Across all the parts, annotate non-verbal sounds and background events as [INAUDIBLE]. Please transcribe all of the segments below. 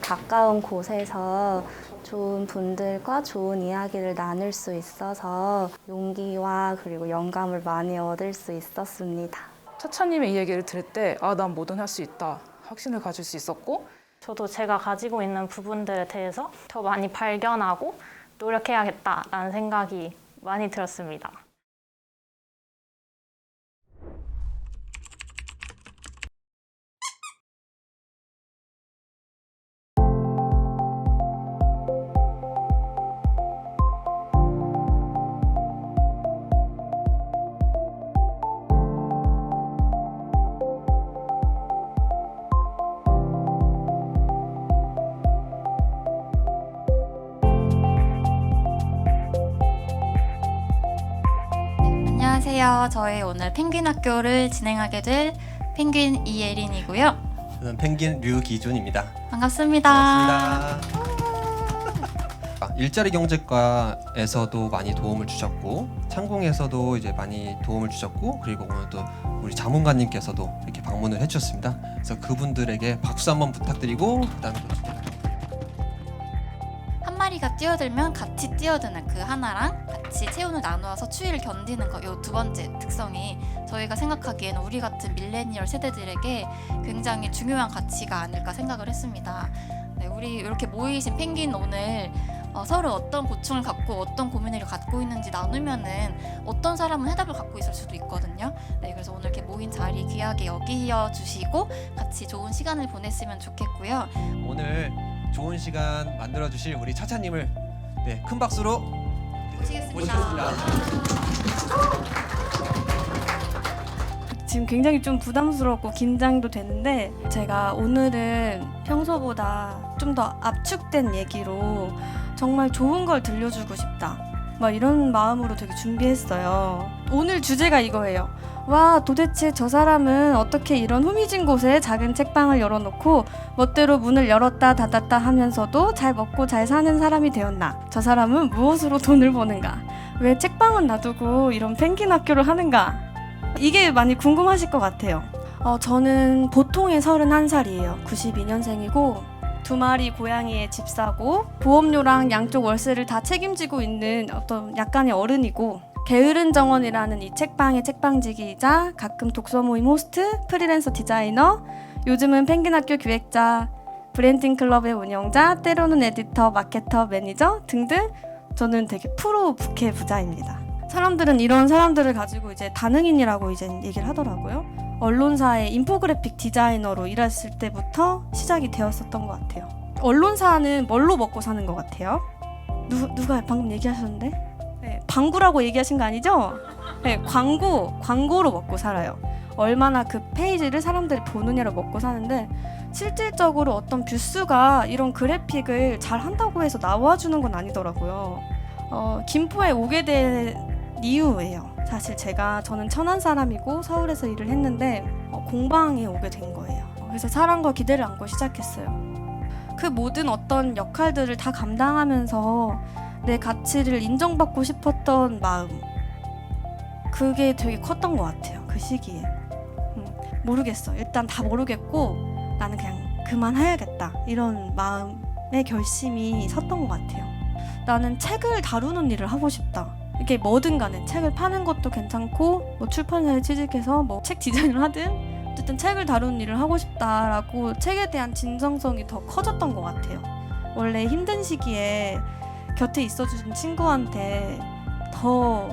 가까운 곳에서 좋은 분들과 좋은 이야기를 나눌 수 있어서 용기와 그리고 영감을 많이 얻을 수 있었습니다. 차차님의 이 얘기를 들을 때, 아, 난 뭐든 할 수 있다. 확신을 가질 수 있었고, 저도 제가 가지고 있는 부분들에 대해서 더 많이 발견하고 노력해야겠다라는 생각이 많이 들었습니다. 안녕하세요. 저희 오늘 펭귄 학교를 진행하게 될 펭귄 이예린이고요. 저는 펭귄 류기준입니다. 반갑습니다. 반갑습니다. 아, 일자리 경제과에서도 많이 도움을 주셨고 창공에서도 이제 많이 도움을 주셨고 그리고 오늘 또 우리 자문관님께서도 이렇게 방문을 해주셨습니다. 그래서 그분들에게 박수 한번 부탁드리고 그다음에 또 마리가 뛰어들면 같이 뛰어드는 그 하나랑 같이 체온을 나누어서 추위를 견디는 거 요 두 번째 특성이 저희가 생각하기에는 우리 같은 밀레니얼 세대들에게 굉장히 중요한 가치가 아닐까 생각을 했습니다. 네, 우리 이렇게 모이신 펭귄 오늘 어, 서로 어떤 고충을 갖고 어떤 고민을 갖고 있는지 나누면은 어떤 사람은 해답을 갖고 있을 수도 있거든요. 네, 그래서 오늘 이렇게 모인 자리 귀하게 여기어 주시고 같이 좋은 시간을 보냈으면 좋겠고요. 오늘 좋은 시간 만들어 주실 우리 차차님을 네, 큰 박수로 모시겠습니다. 지금 굉장히 좀 부담스럽고 긴장도 되는데 제가 오늘은 평소보다 좀 더 압축된 얘기로 정말 좋은 걸 들려주고 싶다. 막 이런 마음으로 되게 준비했어요. 오늘 주제가 이거예요. 와, 도대체 저 사람은 어떻게 이런 후미진 곳에 작은 책방을 열어놓고 멋대로 문을 열었다 닫았다 하면서도 잘 먹고 잘 사는 사람이 되었나? 저 사람은 무엇으로 돈을 버는가? 왜 책방은 놔두고 이런 펭귄 학교를 하는가? 이게 많이 궁금하실 것 같아요. 어, 저는 보통의 31살이에요. 92년생이고 두 마리 고양이의 집사고 보험료랑 양쪽 월세를 다 책임지고 있는 어떤 약간의 어른이고 게으른 정원이라는 이 책방의 책방지기이자 가끔 독서 모임 호스트, 프리랜서 디자이너, 요즘은 펭귄학교 기획자, 브랜딩 클럽의 운영자, 때로는 에디터, 마케터, 매니저 등등 저는 되게 프로 부캐 부자입니다. 사람들은 이런 사람들을 가지고 이제 다능인이라고 이제 얘기를 하더라고요. 언론사의 인포그래픽 디자이너로 일했을 때부터 시작이 되었었던 것 같아요. 언론사는 뭘로 먹고 사는 것 같아요? 누, 누가 방금 얘기하셨는데? 네, 방구라고 얘기하신 거 아니죠? 네, 광고, 광고로 먹고 살아요. 얼마나 그 페이지를 사람들이 보느냐로 먹고 사는데 실질적으로 어떤 뷰스가 이런 그래픽을 잘 한다고 해서 나와주는 건 아니더라고요. 어, 김포에 오게 된 이유예요. 사실 제가 저는 천안 사람이고 서울에서 일을 했는데 어, 공방에 오게 된 거예요. 그래서 사랑과 기대를 안고 시작했어요. 그 모든 어떤 역할들을 다 감당하면서 내 가치를 인정받고 싶었던 마음 그게 되게 컸던 것 같아요. 그 시기에 음, 모르겠어. 일단 다 모르겠고 나는 그냥 그만해야겠다 이런 마음의 결심이 섰던 것 같아요. 나는 책을 다루는 일을 하고 싶다. 이게 뭐든 간에 책을 파는 것도 괜찮고 뭐 출판사에 취직해서 뭐 책 디자인을 하든 어쨌든 책을 다루는 일을 하고 싶다라고 책에 대한 진정성이 더 커졌던 것 같아요. 원래 힘든 시기에 곁에 있어주신 친구한테 더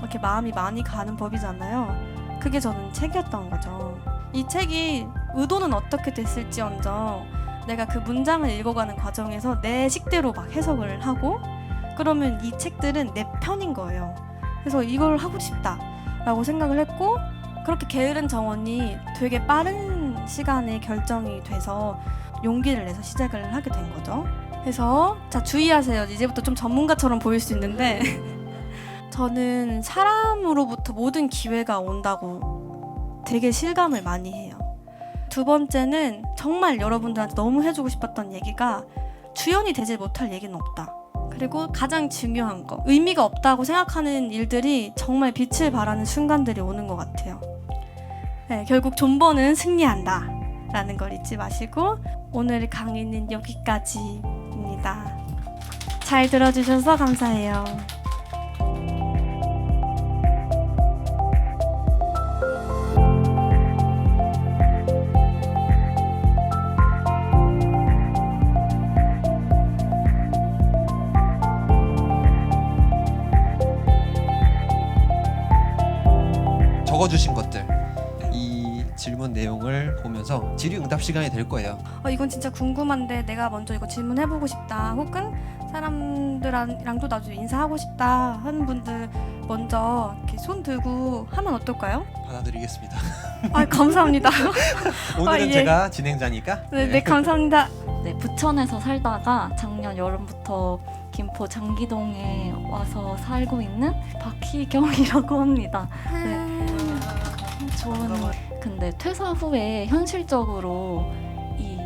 이렇게 마음이 많이 가는 법이잖아요. 그게 저는 책이었던 거죠. 이 책이 의도는 어떻게 됐을지언정 내가 그 문장을 읽어가는 과정에서 내 식대로 막 해석을 하고 그러면 이 책들은 내 편인 거예요. 그래서 이걸 하고 싶다라고 생각을 했고 그렇게 게으른 정원이 되게 빠른 시간에 결정이 돼서 용기를 내서 시작을 하게 된 거죠. 그래서 자 주의하세요. 이제부터 좀 전문가처럼 보일 수 있는데 [LAUGHS] 저는 사람으로부터 모든 기회가 온다고 되게 실감을 많이 해요. 두 번째는 정말 여러분들한테 너무 해주고 싶었던 얘기가 주연이 되지 못할 얘기는 없다. 그리고 가장 중요한 거 의미가 없다고 생각하는 일들이 정말 빛을 발하는 순간들이 오는 것 같아요. 네, 결국 존버는 승리한다. 라는 걸 잊지 마시고 오늘 강의는 여기까지입니다. 잘 들어주셔서 감사해요. 적어주신 것들 이 질문 내용을 보면서 질의응답 시간이 될 거예요. 어, 이건 진짜 궁금한데 내가 먼저 이거 질문해보고 싶다 혹은 사람들랑도 나도 인사하고 싶다 하는 분들 먼저 이렇게 손 들고 하면 어떨까요? 받아드리겠습니다. 아 감사합니다. [LAUGHS] 오늘은 예. 제가 진행자니까. 네, 네 감사합니다. 네, 부천에서 살다가 작년 여름부터 김포 장기동에 와서 살고 있는 박희경이라고 합니다. 네. 저는 근데 퇴사 후에 현실적으로 이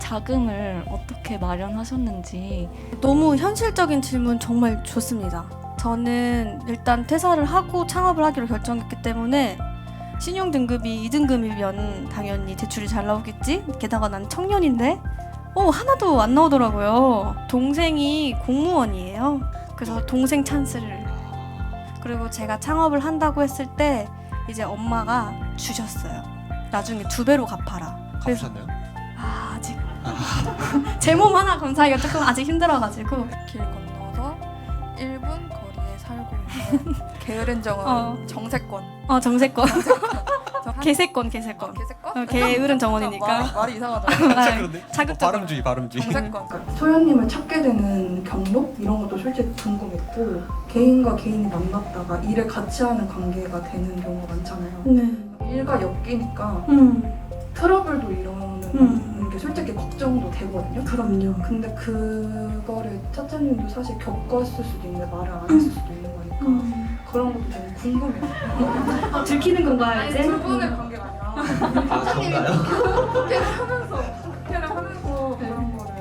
자금을 어떻게 마련하셨는지 너무 현실적인 질문 정말 좋습니다. 저는 일단 퇴사를 하고 창업을 하기로 결정했기 때문에 신용 등급이 2등급이면 당연히 대출이 잘 나오겠지. 게다가 난 청년인데 어 하나도 안 나오더라고요. 동생이 공무원이에요. 그래서 동생 찬스를 그리고 제가 창업을 한다고 했을 때 이제 엄마가 주셨어요. 나중에 두 배로 갚아라. 그래서 가보셨나요? 아, 아직 [LAUGHS] 제 몸 하나 건사하기가 조금 아직 힘들어가지고 길 건너서 1분 거리에 살고 있는 [LAUGHS] 게으른 정원 어. 정세권. 어 정세권 개세권 개세권 어, 개세권? 어, 게으른 정원이니까 말, 말이 이상하다. 진짜 그런데 어, 자극적으로 발음주의 발음주의. 정세권. 소연님을 찾게 되는 경로 이런 것도 솔직히 궁금했고 개인과 개인이 만났다가 일을 같이 하는 관계가 되는 경우가 많잖아요. 네. 일과 엮이니까 음 트러블도 일어나는 음. 게 솔직히 걱정도 되거든요. 그럼요 근데 그거를 차차님도 사실 겪었을 수도 있는데 말을 안 했을 수도 있는 거니까 음. 그런 것도 궁금해요. [LAUGHS] 아, 들키는 건가요 이제? 두 분의 관계가 아니라 아 정가요? 걔를 [LAUGHS] 하면서 걔를 하면서 그런 거를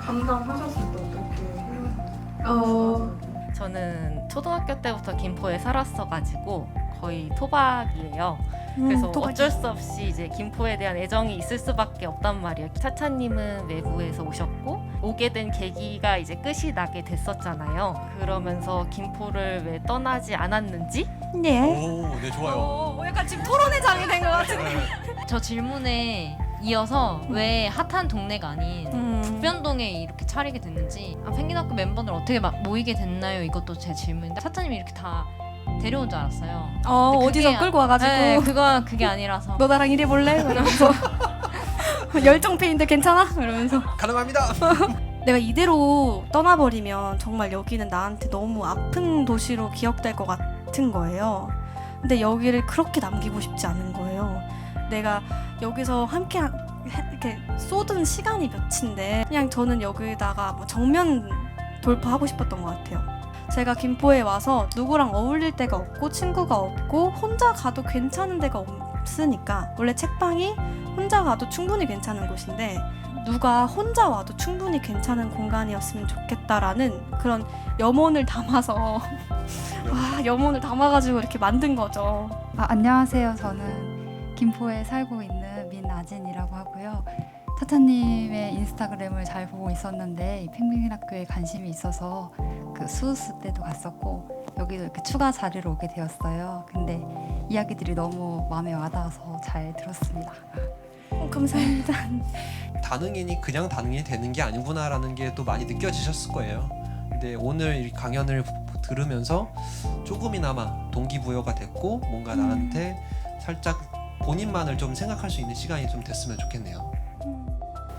감당하셨을 때 어떻게 어 저는 초등학교 때부터 김포에 살았어가지고 거의 토박이에요. 그래서 음. 어쩔 수 없이 이제 김포에 대한 애정이 있을 수밖에 없단 말이에요. 차차님은 외부에서 오셨고 오게 된 계기가 이제 끝이 나게 됐었잖아요. 그러면서 김포를 왜 떠나지 않았는지 네. 오, 네 좋아요. 어, 약간 지금 토론의 장이 된 것 같은데. [LAUGHS] 저 질문에 이어서 왜 핫한 동네가 아닌 음. 북변동에 이렇게 차리게 됐는지 아, 펭귄학교 멤버들 어떻게 막 모이게 됐나요? 이것도 제 질문인데 차차님이 이렇게 다 데려온 줄 알았어요. 어 근데 어디서 그게 끌고 와가지고 네, 그거 그게 아니라서 [LAUGHS] 너 나랑 일해볼래? 이러면서 [LAUGHS] 열정페인데 괜찮아? 이러면서 가능합니다. [LAUGHS] 내가 이대로 떠나버리면 정말 여기는 나한테 너무 아픈 도시로 기억될 것 같은 거예요. 근데 여기를 그렇게 남기고 싶지 않은 거예요. 내가 여기서 함께 해- 이렇게 쏟은 시간이 몇인데 그냥 저는 여기다가 뭐 정면 돌파하고 싶었던 것 같아요. 제가 김포에 와서 누구랑 어울릴 데가 없고 친구가 없고 혼자 가도 괜찮은 데가 없으니까 원래 책방이 혼자 가도 충분히 괜찮은 곳인데 누가 혼자 와도 충분히 괜찮은 공간이었으면 좋겠다라는 그런 염원을 담아서 [LAUGHS] 와 염원을 담아가지고 이렇게 만든 거죠. 아, 안녕하세요. 저는 김포에 살고 있는 민아진이라고 하고요. 타타님의 인스타그램을 잘 보고 있었는데 이 펭귄 학교에 관심이 있어서 그 수우스 때도 갔었고 여기도 이렇게 추가 자리로 오게 되었어요. 근데 이야기들이 너무 마음에 와닿아서 잘 들었습니다. 어, 감사합니다. 다능인이 그냥 다능인이 되는 게 아니구나라는 게 또 많이 느껴지셨을 거예요. 근데 오늘 이 강연을 들으면서 조금이나마 동기부여가 됐고 뭔가 나한테 살짝 본인만을 좀 생각할 수 있는 시간이 좀 됐으면 좋겠네요.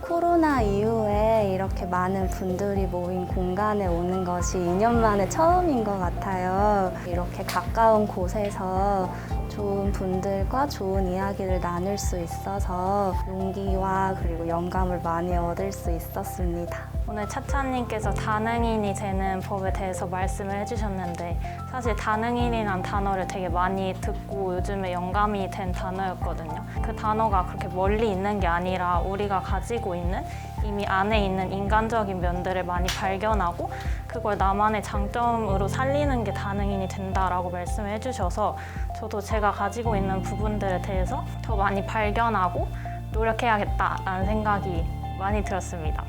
코로나 이후에 이렇게 많은 분들이 모인 공간에 오는 것이 2년 만에 처음인 것 같아요. 이렇게 가까운 곳에서 좋은 분들과 좋은 이야기를 나눌 수 있어서 용기와 그리고 영감을 많이 얻을 수 있었습니다. 오늘 차차님께서 다능인이 되는 법에 대해서 말씀을 해주셨는데 사실 다능인이란 단어를 되게 많이 듣고 요즘에 영감이 된 단어였거든요. 그 단어가 그렇게 멀리 있는 게 아니라 우리가 가지고 있는 이미 안에 있는 인간적인 면들을 많이 발견하고 그걸 나만의 장점으로 살리는 게 다능인이 된다라고 말씀을 해주셔서 저도 제가 가지고 있는 부분들에 대해서 더 많이 발견하고 노력해야겠다라는 생각이 많이 들었습니다.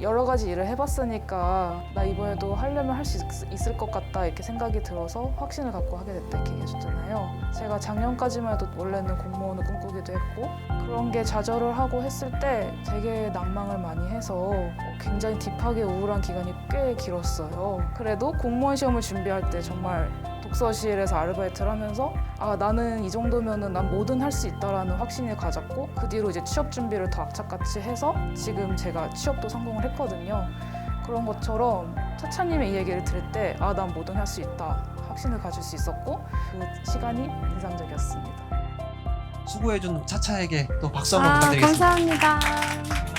여러 가지 일을 해봤으니까 나 이번에도 하려면 할 수 있을 것 같다 이렇게 생각이 들어서 확신을 갖고 하게 됐다 이렇게 얘기해줬잖아요. 제가 작년까지만 해도 원래는 공무원을 꿈꾸기도 했고 그런 게 좌절을 하고 했을 때 되게 낭망을 많이 해서 굉장히 딥하게 우울한 기간이 꽤 길었어요. 그래도 공무원 시험을 준비할 때 정말 독서실에서 아르바이트를 하면서 아 나는 이 정도면은 난 뭐든 할 수 있다라는 확신을 가졌고 그 뒤로 이제 취업 준비를 더 악착같이 해서 지금 제가 취업도 성공을 했거든요. 그런 것처럼 차차님의 이 얘기를 들을 때 아 난 뭐든 할 수 있다 확신을 가질 수 있었고 그 시간이 인상적이었습니다. 수고해준 차차에게 또 박수 한번 아, 부탁드리겠습니다. 감사합니다.